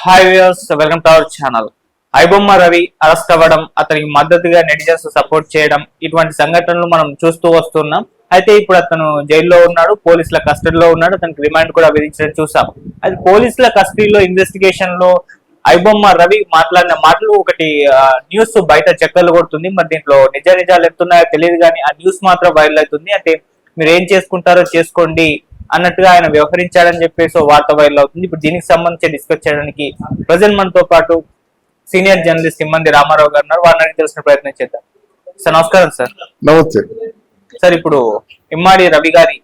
Hi viewers welcome to our channel iBomma Ravi arrest అవ్వడం అతనికి మద్దతుగా నెటిజన్స్ సపోర్ట్ చేయడం ఇటువంటి సంఘటనలు మనం చూస్తూ వస్తున్నాం. అయితే ఇప్పుడు అతను జైల్లో ఉన్నాడు పోలీసుల కస్టడీలో ఉన్నాడు అతనికి రిమాండ్ కూడా విధించడం చూసాం. అది పోలీసుల కస్టడీలో ఇన్వెస్టిగేషన్లో ఐబొమ్మ రవి మాట్లాడిన మాటలు ఒకటి న్యూస్ బయట చెక్కలు కొడుతుంది. మరి దీంట్లో నిజ నిజాలు ఎత్తున్నాయో తెలియదు కానీ ఆ న్యూస్ మాత్రం వైరల్ అవుతుంది. అంటే మీరు ఏం చేసుకుంటారో చేసుకోండి. అన్నట్టుగా ఆయన వ్యవహరించాడని చెప్పేసి వార్త వైరల్ అవుతుంది. ఇప్పుడు దీనికి సంబంధించి డిస్కస్ చేయడానికి ప్రజెంట్ మనతో పాటు సీనియర్ జర్నలిస్ట్ ఇమ్మంది రామారావు గారు ఉన్నారు. వారిని తెలిసిన ప్రయత్నం చేద్దాం. సార్ నమస్కారం సార్. నమస్తే. సార్ ఇప్పుడు ఇమ్మాడి రవి గారి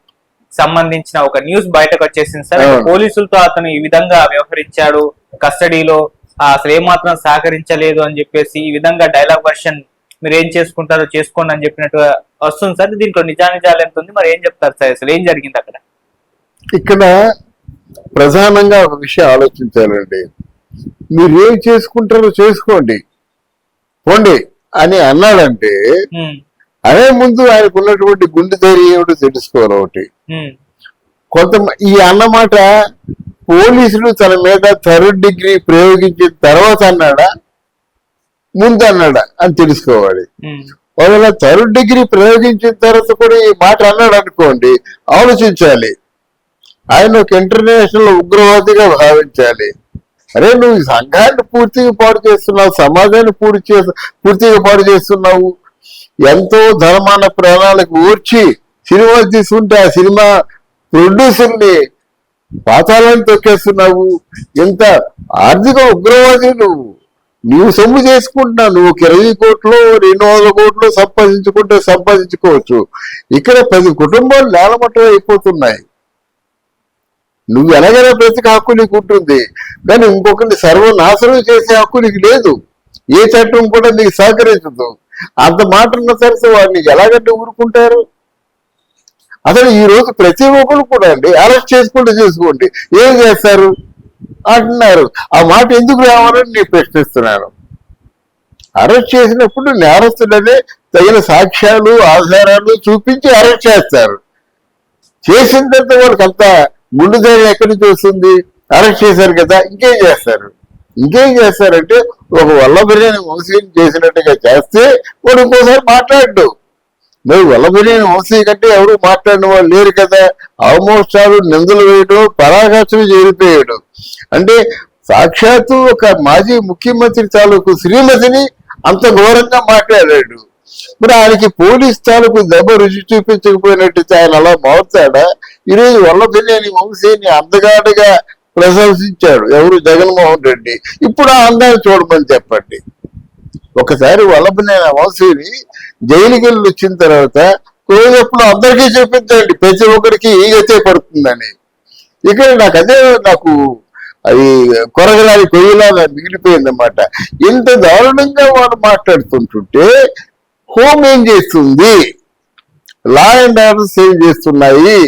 సంబంధించిన ఒక న్యూస్ బయటకు వచ్చేసింది సార్. పోలీసులతో అతను ఈ విధంగా వ్యవహరించాడు. కస్టడీలో అసలు ఏమాత్రం సహకరించలేదు అని చెప్పేసి ఈ విధంగా డైలాగ్ వర్షన్ మీరు ఏం చేసుకుంటారో చేసుకోండి అని చెప్పినట్టుగా వస్తుంది సార్. దీంట్లో నిజానిజాలు ఎంత ఉంది? మరి ఏం చెప్తారు సార్? అసలు ఏం జరిగింది అక్కడ? ఇక్కడ ప్రధానంగా ఒక విషయం ఆలోచించాలండి. మీరు ఏం చేసుకుంటారో చేసుకోండి. పోండి అని అన్నాడంటే అదే ముందు ఆయనకు ఉన్నటువంటి గుండె ధైర్యం ఏమిటో తెలుసుకోవాలి ఒకటి. కొంత ఈ అన్నమాట పోలీసులు తన మీద థర్డ్ డిగ్రీ ప్రయోగించిన తర్వాత అన్నాడా ముందు అన్నాడా అని తెలుసుకోవాలి. ఒకవేళ థర్డ్ డిగ్రీ ప్రయోగించిన తర్వాత కూడా ఈ మాట అన్నాడు అనుకోండి ఆలోచించాలి. ఆయన ఒక ఇంటర్నేషనల్ ఉగ్రవాదిగా భావించాలి. అరే నువ్వు ఈ సంఘాన్ని పూర్తిగా పాడు చేస్తున్నావు సమాజాన్ని పూర్తి చేసు పూర్తిగా పాడు చేస్తున్నావు. ఎంతో ధర్మాన ప్రాణాలకు ఊర్చి సినిమా తీసుకుంటే ఆ సినిమా ప్రొడ్యూసర్ని పాతాలను తొక్కేస్తున్నావు. ఇంత ఆర్థిక ఉగ్రవాది నువ్వు. నువ్వు సొమ్ము చేసుకుంటున్నావు. నువ్వు ఒక ఇరవై కోట్లు రెండు వందల కోట్లు సంపాదించుకుంటే సంపాదించుకోవచ్చు. ఇక్కడ పది కుటుంబాలు నేలమట్టం అయిపోతున్నాయి. నువ్వు ఎలాగైనా బ్రతికి హక్కు నీకు ఉంటుంది. కానీ ఇంకొకరిని సర్వనాశనం చేసే హక్కు నీకు లేదు. ఏ చట్టం కూడా నీకు సహకరించదు. అంత మాట ఉన్న సరే వాడిని ఎలాగంటే ఊరుకుంటారు? అసలు ఈ రోజు ప్రతి ఒక్కరు కూడా అండి అరెస్ట్ చేసుకుంటూ చేసుకోండి. ఏం చేస్తారు? అంటున్నారు. ఆ మాట ఎందుకు రావాలని నేను ప్రశ్నిస్తున్నాను. అరెస్ట్ చేసినప్పుడు నేరస్తుడనే తగిన సాక్ష్యాలు ఆధారాలు చూపించి అరెస్ట్ చేస్తారు. చేసిన తర్వాత వాళ్ళకి అంత గుండె ధైర్యం ఎక్కడి నుంచి వస్తుంది? అరెస్ట్ చేశారు కదా ఇంకేం చేస్తారు? ఇంకేం చేస్తారంటే ఒక వల్లబిర్యాని వంశీ చేసినట్టుగా చేస్తే వాడు ఇంకోసారి మాట్లాడు మరి వల్లబిర్యాని వంశీ కంటే ఎవరు మాట్లాడిన వాళ్ళు లేరు కదా. ఆల్మోస్ట్ ఆల్ నిందలు వేయడం పరాకాష్ఠలు చేరిపోయాడు అంటే సాక్షాత్తు ఒక మాజీ ముఖ్యమంత్రి తాలూకు శ్రీమతిని అంత ఘోరంగా మాట్లాడాడు. మరి ఆయనకి పోలీస్ తాలూకు దెబ్బ రుచి చూపించకపోయినట్టు ఆయన అలా మారుతాడా? ఈరోజు వల్లబిల్లేని వంశీని అందగాడుగా ప్రశంసించాడు ఎవరు? జగన్మోహన్ రెడ్డి. ఇప్పుడు ఆ అందాన్ని చూడమని చెప్పండి. ఒకసారి వల్లభనేని వంశీని జైలుకి వెళ్ళి వచ్చిన తర్వాత క్లోజప్లో అందరికీ చూపించండి. ప్రతి ఒక్కరికి ఈ గతే పడుతుందని. ఇక్కడ నాకు అదే నాకు అది కొరగలాడి కొయ్యలా మిగిలిపోయిందన్నమాట. ఇంత దారుణంగా వాడు మాట్లాడుతుంటుంటే హోమ్ ఏం చేస్తుంది? లా అండ్ ఆర్డర్స్ ఏం చేస్తున్నాయి?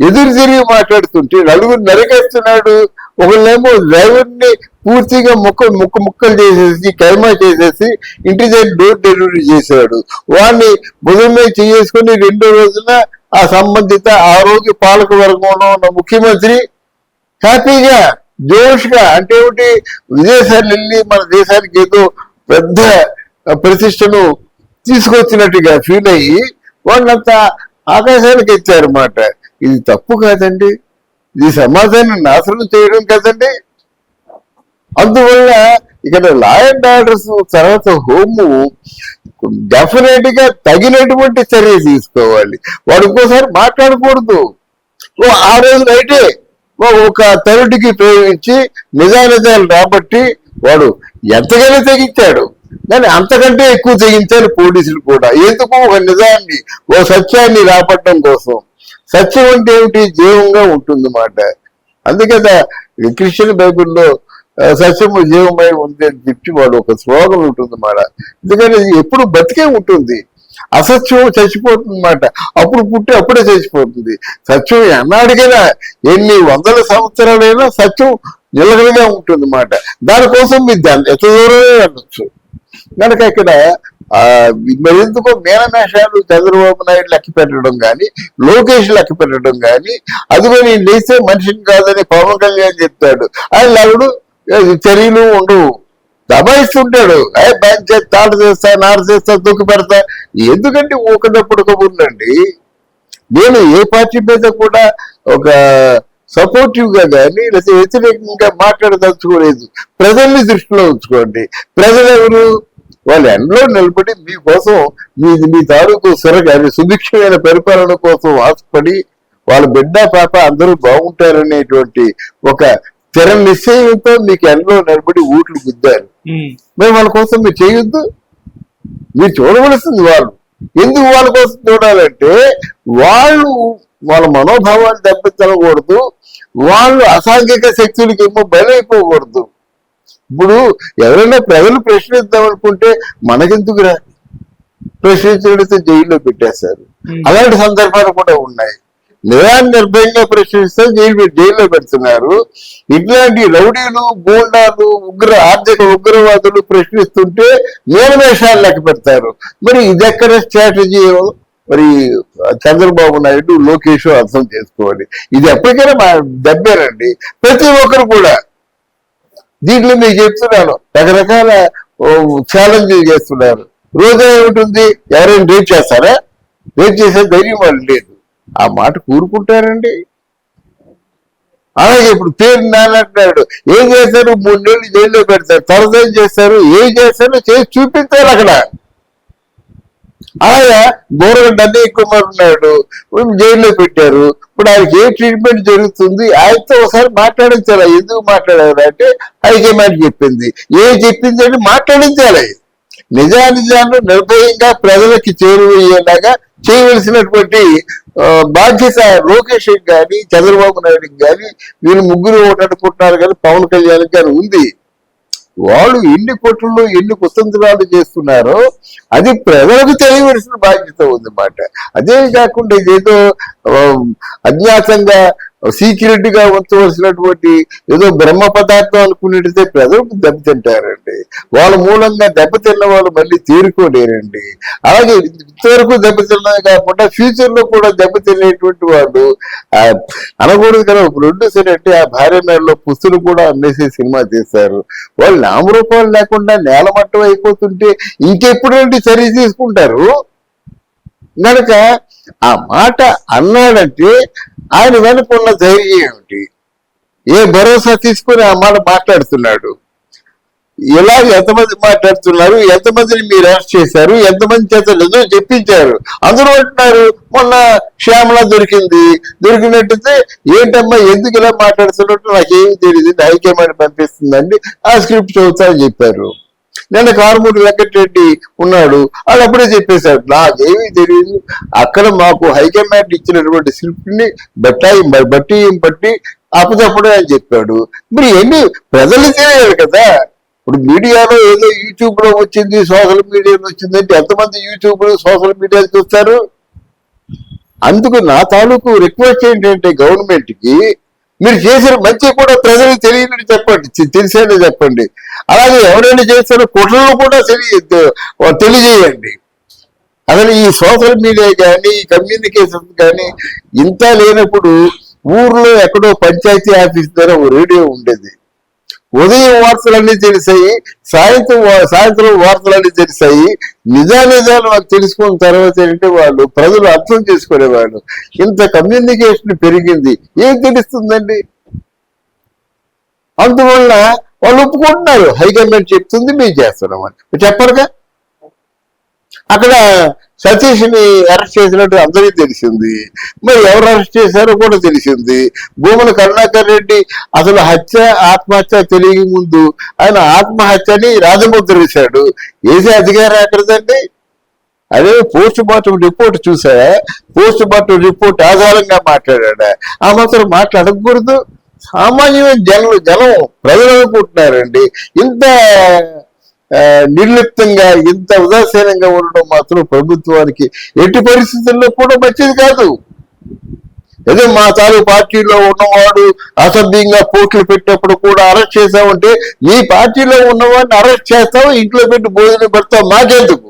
ఎదురు తిరిగి మాట్లాడుతుంటే నలుగురు నరికేస్తున్నాడు. ఒకళ్ళేమో డ్రైవర్ని పూర్తిగా ముక్క ముక్క ముక్కలు చేసేసి కైమా చేసేసి ఇంటి దగ్గర డోర్ డెలివరీ చేశాడు. వాడిని భుజం మీద చేసుకుని రెండో రోజున ఆ సంబంధిత ఆ రోజు పాలక వర్గంలో ఉన్న ముఖ్యమంత్రి హ్యాపీగా జోష్గా అంటే ఒకటి విదేశాలు వెళ్ళి మన దేశానికి ఏదో పెద్ద ప్రతిష్టను తీసుకొచ్చినట్టుగా ఫీల్ అయ్యి వాళ్ళంతా ఆకాశానికి ఎత్తారన్నమాట ఇది తప్పు కాదండి. ఇది సమాజాన్ని నాశనం చేయడం కదండి. అందువల్ల ఇక్కడ లా అండ్ ఆర్డర్స్ తర్వాత హోము డెఫినెట్గా తగినటువంటి చర్య తీసుకోవాలి. వాడు ఇంకోసారి మాట్లాడకూడదు. ఓ ఆ రోజు అయితే ఒక తరుడికి ప్రయోగించి నిజానిజాలు రాబట్టి వాడు ఎంతగానో తెగించాడు. దాన్ని అంతకంటే ఎక్కువ తెగించారు పోలీసులు కూడా. ఎందుకు? ఒక నిజాన్ని ఓ సత్యాన్ని రాబట్టడం కోసం. సత్యం అంటే ఏమిటి? జీవంగా ఉంటుంది మాట. అందుకే క్రిస్టియన్ బైబిల్లో సత్యము జీవమై ఉంది అని చెప్పి వాడు ఒక శ్లోకం ఉంటుంది మాట. ఎందుకంటే ఎప్పుడు బతికే ఉంటుంది. అసత్యం చచ్చిపోతుంది మాట. అప్పుడు పుట్టి అప్పుడే చచ్చిపోతుంది. సత్యం ఎన్నాడికైనా ఎన్ని వందల సంవత్సరాలైనా సత్యం నిలకడగా ఉంటుంది మాట. దానికోసం మీరు దాన్ని ఎంత దూరమే వెళ్ళచ్చు? కనుక ఇక్కడ ఆ ఎందుకో మేనమేషాలు చంద్రబాబు నాయుడు లెక్క పెట్టడం కానీ లోకేష్ లెక్క పెట్టడం కానీ అదిగో నేను లేస్తే మనిషిని కాదని పవన్ కళ్యాణ్ చెప్తాడు. ఆయన లవుడు చర్యలు ఉండవు. దబాయిస్తుంటాడు. ఏ బంచ్ తాట చేస్తా నాట చేస్తా తొక్కి పెడతా. ఎందుకంటే ఊకనప్పుడు కబుర్లండి నేను ఏ పార్టీ మీద కూడా ఒక సపోర్టివ్గా కానీ లేదా వ్యతిరేకంగా మాట్లాడదలుచుకోలేదు. ప్రజల్ని దృష్టిలో ఉంచుకోండి. ప్రజలు ఎవరు వాళ్ళ ఎండలో నిలబడి మీకోసం మీ మీ తాలూకు సురగాని సుభిక్షమైన పరిపాలన కోసం ఆశపడి వాళ్ళ బిడ్డ పాప అందరూ బాగుంటారనేటువంటి ఒక స్థిర నిశ్చయంతో మీకు ఎండలో నిలబడి ఊట్లు గుద్దారు. ఉమ్, మరి వాళ్ళ కోసం మీరు చేయొద్దు. మీరు చూడవలసింది వాళ్ళు. ఎందుకు వాళ్ళ కోసం చూడాలంటే వాళ్ళు వాళ్ళ మనోభావాన్ని దెబ్బతినకూడదు వాళ్ళు అసాంఘిక శక్తులకి ఏమో బలైపోకూడదు. ఇప్పుడు ఎవరైనా ప్రజలు ప్రశ్నిద్దాం అనుకుంటే మనకెందుకురా? ప్రశ్నించడితే జైల్లో పెట్టేశారు. అలాంటి సందర్భాలు కూడా ఉన్నాయి. నిరాన్ని నిర్భయంగా ప్రశ్నిస్తే జైలు జైల్లో పెడుతున్నారు. ఇట్లాంటి రౌడీలు గూండాలు ఉగ్ర ఆర్థిక ఉగ్రవాదులు ప్రశ్నిస్తుంటే మేనమేషాలు లెక్క పెడతారు. మరి ఇదెక్కడ స్ట్రాటజీ? మరి చంద్రబాబు నాయుడు లోకేష్ అర్థం చేసుకోవాలి. ఇది ఎప్పటికైనా మా దెబ్బేనండి. ప్రతి ఒక్కరు కూడా దీంట్లో మీకు చెప్తున్నాను. రకరకాల ఛాలెంజ్లు చేస్తున్నారు. రోజా ఏమిటి ఎవరైనా రేపు చేస్తారా? రేపు చేసే ధైర్యం వాళ్ళు లేదు. ఆ మాట కూరుకుంటారండి. అలాగే ఇప్పుడు పేరు నానంటున్నాడు ఏం చేస్తారు? మూడు నెలలు జైల్లో పెడతారు. తర్వాత ఏం చేస్తారు. ఏం చేస్తారో? చేసి చూపిస్తారు అక్కడ. ఆయన గోరగడ్డ అన్నయ్య కుమార్ ఉన్నాడు జైల్లో పెట్టారు. ఇప్పుడు ఆయనకి ఏ ట్రీట్మెంట్ జరుగుతుంది? ఆయనతో ఒకసారి మాట్లాడించాలి? ఎందుకు మాట్లాడారు అంటే హైకమాండ్ చెప్పింది. ఏ చెప్పింది అంటే మాట్లాడించాలి. నిజానిజాన్ని నిర్భయంగా ప్రజలకి చేరువయ్యేలాగా చేయవలసినటువంటి బాధ్యత లోకేష్ కానీ చంద్రబాబు నాయుడు కానీ వీళ్ళు ముగ్గురు ఓటాడుకుంటున్నారు కానీ పవన్ కళ్యాణ్ గారు ఉంది. వాళ్ళు ఎన్ని కోట్లలో ఎన్ని కుతంత్రాలు చేస్తున్నారో అది ప్రజలకు తెలియవలసిన బాధ్యత ఉంది మాట అదే కాకుండా ఇదేదో అజ్ఞాతంగా సీక్రెట్గా ఉంచవలసినటువంటి ఏదో బ్రహ్మ పదార్థం అనుకునేటితే ప్రజలకు దెబ్బతింటారండి. వాళ్ళ మూలంగా దెబ్బతిన్న వాళ్ళు మళ్ళీ తేరుకోలేరండి. అలాగే ఇంతవరకు దెబ్బతిన్నది కాకుండా ఫ్యూచర్లో కూడా దెబ్బతినేటువంటి వాళ్ళు అనకూడదు కదా. ఒక ప్రొడ్యూసర్ ఆ భార్య మేడలో పుస్తులు కూడా అమ్మేసి సినిమా చేశారు వాళ్ళు నామరూపాలు లేకుండా నేలమట్టం అయిపోతుంటే ఇంకెప్పుడంటే చర్య తీసుకుంటారు గనక ఆ మాట అన్నాడంటే ఆయన వెనుక ఉన్న ధైర్యం ఏమిటి? ఏ భరోసా తీసుకుని ఆ మాట మాట్లాడుతున్నాడు? ఇలా ఎంతమంది మాట్లాడుతున్నారు? ఎంతమందిని మీరు అరెస్ట్ చేశారు? ఎంతమంది చేత నిజం చెప్పించారు? అందరూ అంటున్నారు మొన్న శ్యామల దొరికింది. దొరికినట్టయితే ఏంటమ్మా ఎందుకు ఇలా మాట్లాడుతున్నట్టు? నాకేమి తెలియదు హైకమాండ్ పంపిస్తుందండి? ఆ స్క్రిప్ట్ చదువుతా అని చెప్పారు. నిన్న కారుమూరి వెంకటరెడ్డి ఉన్నాడు వాళ్ళు అప్పుడే చెప్పేశారు నాకేమీ తెలియదు. అక్కడ మాకు హైకమాండ్ ఇచ్చినటువంటి స్క్రిప్ట్ బట్టాయి బట్టి బట్టి అప్పుడప్పుడే అని చెప్పాడు. మరి ఎన్ని ప్రజలు తెలియాలి కదా. ఇప్పుడు మీడియాలో ఏదో యూట్యూబ్లో వచ్చింది సోషల్ మీడియాలో వచ్చిందంటే ఎంతమంది యూట్యూబ్లో సోషల్ మీడియా చూస్తారు అందుకు నా తాలూకు రిక్వెస్ట్ ఏంటంటే గవర్నమెంట్కి మీరు చేసిన మంచి కూడా ప్రజలకు తెలియని చెప్పండి. తెలిసేది చెప్పండి. అలాగే ఎవరైనా చేస్తారో కుట్రలు కూడా తెలియ తెలియజేయండి. అసలు ఈ సోషల్ మీడియా కానీ ఈ కమ్యూనికేషన్ కానీ ఇంత లేనప్పుడు ఊర్లో ఎక్కడో పంచాయతీ ఆఫీస్ ద్వారా ఓ రేడియో ఉండేది. ఉదయం వార్తలన్నీ తెలిసాయి సాయంత్రం సాయంత్రం వార్తలన్నీ తెలిసాయి. నిజానిజాలు వాళ్ళు తెలుసుకున్న తర్వాత ఏంటంటే వాళ్ళు ప్రజలు అర్థం చేసుకునేవాళ్ళు. ఇంత కమ్యూనికేషన్ పెరిగింది. ఏం తెలుస్తుందండి? అందువల్ల వాళ్ళు ఒప్పుకుంటున్నారు. హైకమాండ్ చెప్తుంది మేము చేస్తున్నాం అని. చెప్పరుగా? అక్కడ సతీష్ని అరెస్ట్ చేసినట్టు అందరికీ తెలిసింది. మరి ఎవరు అరెస్ట్ చేశారో కూడా తెలిసింది. భూముల కరుణాకర్ రెడ్డి అసలు హత్య ఆత్మహత్య తెలియ ముందు ఆయన ఆత్మహత్యని రాజముద్ర వేశాడు వేసే అధికారం ఎక్కడదండి? అదే పోస్ట్ మార్టం రిపోర్ట్ చూసా పోస్ట్ మార్టం రిపోర్ట్ ఆధారంగా మాట్లాడా ఆ మాత్రం మాట్లాడకూడదు. సామాన్యమైన జనం జనం ప్రజలు అనుకుంటున్నారండి. ఇంత నిర్లిప్తంగా ఇంత ఉదాసీనంగా ఉండడం మాత్రం ప్రభుత్వానికి ఎట్టి పరిస్థితుల్లో కూడా మంచిది కాదు. ఏదో మా తాలూ పార్టీలో ఉన్నవాడు అసభ్యంగా పోట్లు పెట్టినప్పుడు కూడా అరెస్ట్ చేసామంటే మీ పార్టీలో ఉన్నవాడిని అరెస్ట్ చేస్తావు ఇంట్లో పెట్టి భోజనం పెడతావు మాకెందుకు?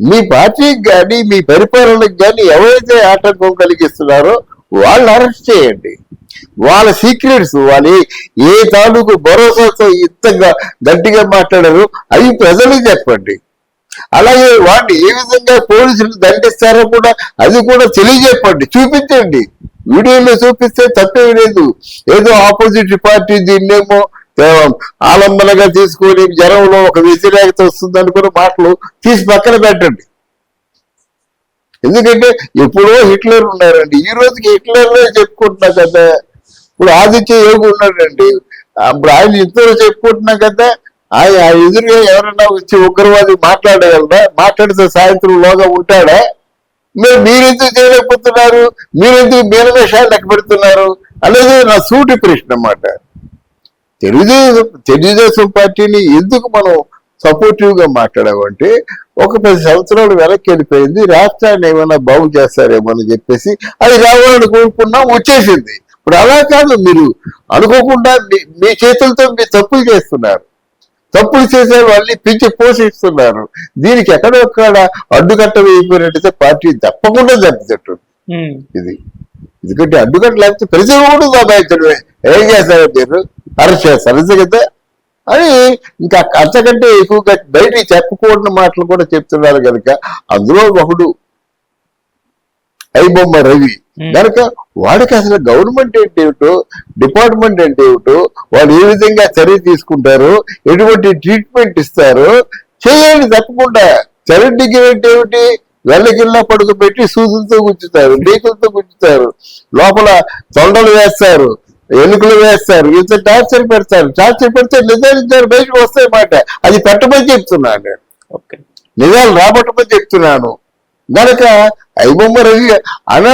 మీ పార్టీకి కానీ మీ పరిపాలనకు కానీ ఎవరైతే ఆటంకం కలిగిస్తున్నారో వాళ్ళని అరెస్ట్ చేయండి. వాళ్ళ సీక్రెట్స్ వాళ్ళు ఏ- తాలూకు భరోసాతో ఇంతగా గట్టిగా మాట్లాడారు అవి ప్రజలకు చెప్పండి. అలాగే వాడిని ఏ విధంగా పోలీసులు దండిస్తారో కూడా అది కూడా తెలియజెప్పండి చూపించండి. వీడియోలో చూపిస్తే తప్పేమి లేదు. ఏదో ఆపోజిట్ పార్టీ దీన్నేమో ఆలంబనగా తీసుకొని జనంలో ఒక వ్యతిరేకత వస్తుంది అనుకున్న మాటలు తీసి పక్కన పెట్టండి. ఎందుకంటే ఎప్పుడో హిట్లర్ ఉన్నారండి. ఈ రోజుకి హిట్లర్లే చెప్పుకుంటున్నా కదా. ఇప్పుడు ఆదిత్య యోగి ఉన్నాడండి. ఇప్పుడు ఆయన ఇద్దరు చెప్పుకుంటున్నా కదా ఆయన ఆ ఎదురుగా ఎవరైనా వచ్చి ఉగ్రవాది మాట్లాడగలరా? మాట్లాడితే సాయంత్రం లోగా ఉంటాడా? మీరు మీరెందుకు చేయలేకపోతున్నారు? మీరెందుకు మీనవేషాలు లెక్క పెడుతున్నారు? అనేది నా సూటి ప్రశ్న అన్నమాట. తెలుగుదేశం తెలుగుదేశం పార్టీని ఎందుకు మనం సపోర్టివ్గా మాట్లాడామంటే ఒక పది సంవత్సరాలు వెనక్కి వెళ్ళిపోయింది రాష్ట్రాన్ని ఏమైనా బాగు చేస్తారేమో అని చెప్పేసి అది రావాలని కోరుకున్నాం వచ్చేసింది. ఇప్పుడు అలా కాదు మీరు అనుకోకుండా మీ- మీ చేతులతో మీరు తప్పులు చేస్తున్నారు. తప్పులు చేసే వాళ్ళని పెంచి పోషిస్తున్నారు. దీనికి ఎక్కడొక్కడ అడ్డుకట్ట వేయిపోయినట్టయితే పార్టీ తప్పకుండా దెబ్బతింటుంది ఇది ఎందుకంటే అడ్డుకట్ట లేకపోతే ప్రజలు కూడా దబాయించడమే. ఏం చేస్తారు మీరు? అరెస్ట్ చేస్తారు. కదా అని ఇంకా అంతకంటే ఎక్కువగా బయటికి చెప్పకూడని మాటలు కూడా చెప్తున్నారు కనుక అందులో ఒకడు ఐబొమ్మ రవి. కనుక వాడికి అసలు గవర్నమెంట్ ఏంటి ఏమిటో డిపార్ట్మెంట్ ఏంటి ఏమిటో వాళ్ళు ఏ విధంగా చర్య తీసుకుంటారు ఎటువంటి ట్రీట్మెంట్ ఇస్తారు చేయండి తప్పకుండా. చర్య డిగ్రీ అంటే ఏమిటి వెళ్ళకిల్లా పడుకోబెట్టి సూదులతో గుచ్చుతారు డీకులతో గుచ్చుతారు లోపల తొండలు వేస్తారు ఎన్నికలు వేస్తారు ఇంత టార్చర్ పెడతారు టార్చర్ పెడితే నిజాలు బయటకు వస్తాయి మాట. అది పెట్టమని చెప్తున్నాను నేను. నిజాలు రాబట్టమని చెప్తున్నాను. గనక ఐబొమ్మ రవి అనా